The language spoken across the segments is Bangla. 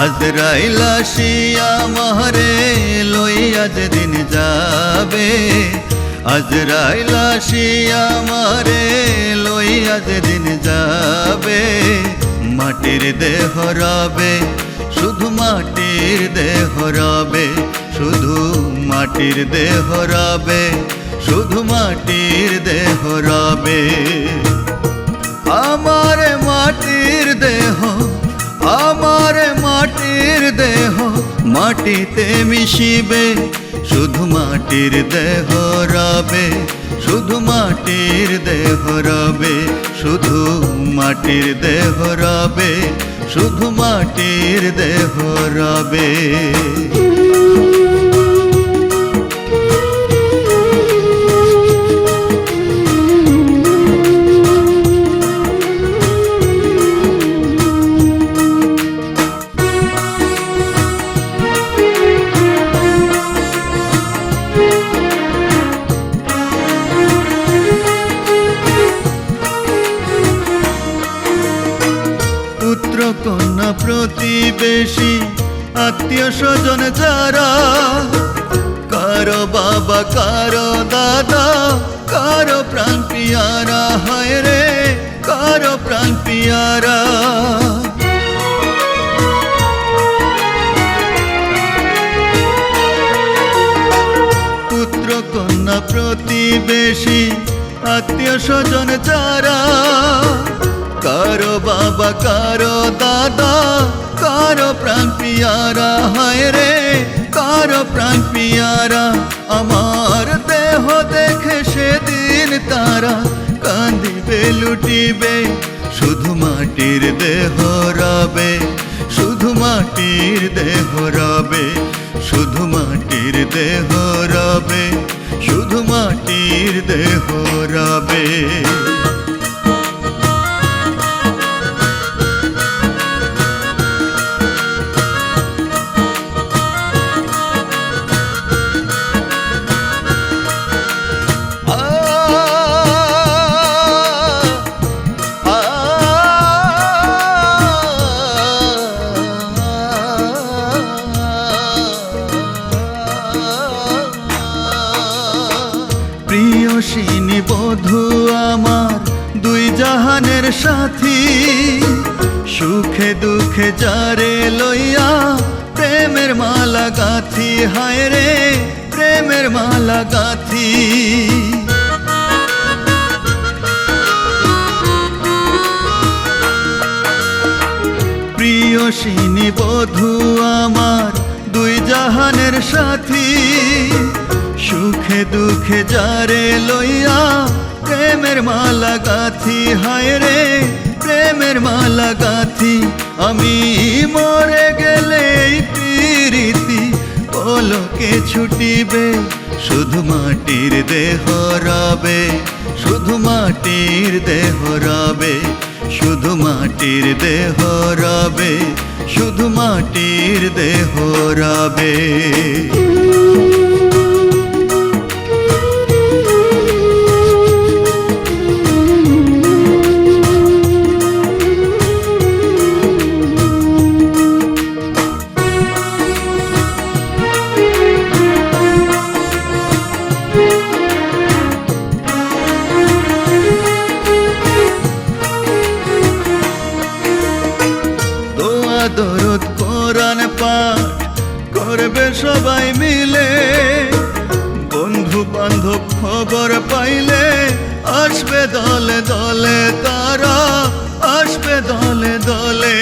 আজরাইল আসিয়া মহরে লইয়া যেদিন যাবে। আজরাইল আসিয়া মরে লইয়া যেদিন যাবে। মাটির দেহ রবে, শুধু মাটির দেহ রবে। মাটির দেহ রবে, শুধু মাটির দেহ রবে। আমার মাটির দেহ, আমার মাটির দেহ, মাটিতে মিশিবে, শুধু মাটির দেহ রবে, শুধু মাটির দেহ রবে, শুধু মাটির দেহ রবে, শুধু মাটির দেহ রবে। প্রতিবেশী আত্মীয় স্বজন যারা, কারও বাবা, কারও দাদা, কারও প্রাণ পিয়ারা হয় রে, কারও প্রাণ পিয়ারা। পুত্র, কন্যা, প্রতিবেশী, আত্মীয় স্বজন যারা, কারও বাবা, কারও দাদা কারও প্রাণ পিয়ারা হয় রে, কারও প্রাণ পিয়ারা। আমার দেহ দেখে সেদিন তারা কান্দিবে, লুটিবে, শুধু মাটির দেহ রবে, শুধু মাটির দেহ রবে, শুধু মাটির দেহ রবে, শুধু মাটির দেহ রবে। সাথী, সুখে দুঃখে যারে লইয়া প্রেমের মালা গাথি, হায় রে প্রেমের মালা গাথি। প্রিয়সিনী বধু আমার, দুই জাহানের সাথী, সুখে দুঃখে যারে লইয়া প্রেমের মালা গাথি। হায় রে, প্রেমের মালা গাথি। আমি মরে গেলে প্রীতি, পলকে ছুটিবে, শুধু মাটির দেহ রবে, শুধু মাটির দেহ রবে, শুধু মাটির দেহ রবে, শুধু মাটির দেহ রবে। সবাই মিলে বন্ধু বান্ধব খবর পাইলে আসবে দলে দলে তারা, আসবে দলে দলে।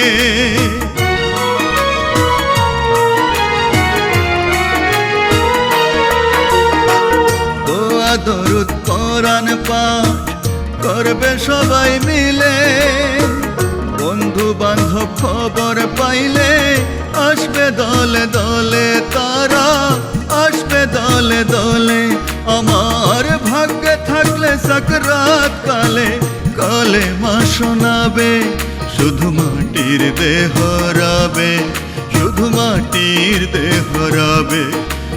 দোয়া, দরুদ, কোরআন পাঠ করবে সবাই মিলে। বন্ধু বান্ধব খবর পাইলে আসবে দলে দলে তারা, আসবে দলে দলে। আমার ভাগ্যে থাকলে সাকরাত কালে, কলে মা শোনাবে, শুধু মাটির দেহ রবে, শুধু মাটির দেহ রবে,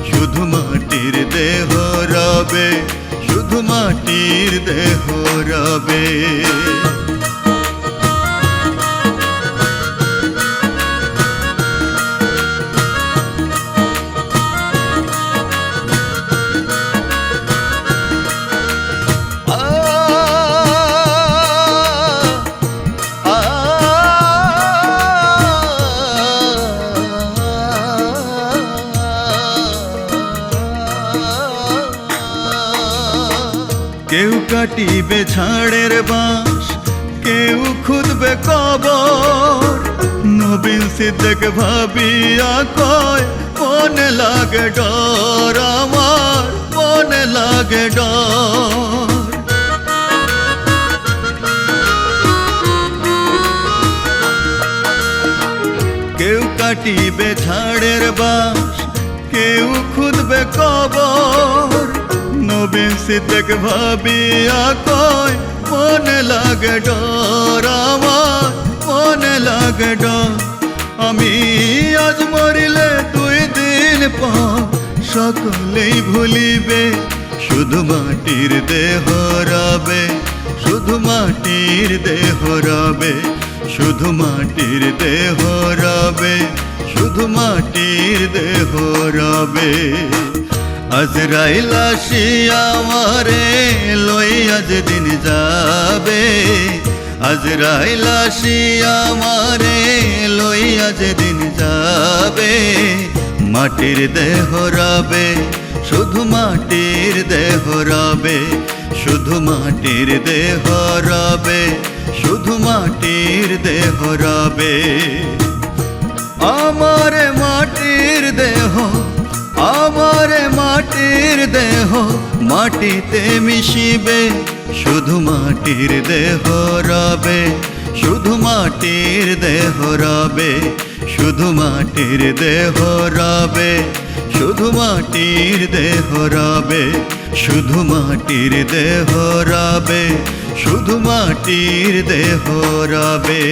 শুধু মাটির দেহ রবে, শুধু মাটির দেহ রবে। কেউ কাটিবে ঝাড়ের বাঁশ, কেউ খুদবে কবর। নবীন সিদ্দেক ভাবিয়া কয়, মনে লাগে ডর আমার, মনে লাগে ডর। কেউ কাটিবে ঝাড়ের বাঁশ, কেউ খুদবে কবর। নবীন সিদ্দেক ভাবিয়া কয়, মনে লাগে ডর আমার, মনে লাগে ডর। আমি আজ মরিলে দুই দিন পর সকলেই ভুলিবে, শুধু মাটির দেহ রবে, শুধু মাটির দেহ রবে, শুধু মাটির দেহ রবে, শুধু মাটির দেহ রবে। আজরাইল আসিয়া আমারে লইয়া যেদিন যাবে। আজরাইল আসিয়া আমারে লইয়া যেদিন যাবে। মাটির দেহ রবে, শুধু মাটির দেহ রবে। শুধু মাটির দেহ রবে, শুধু মাটির দেহ রবে। আমার দেহ, মাটিতে মিশিবে, শুধু মাটির দেহ রবে, শুধু মাটির দেহ রবে, শুধু মাটির দেহ রবে, শুধু মাটির দেহ রবে, শুধু মাটির দেহ রবে, শুধু মাটির দেহ রবে।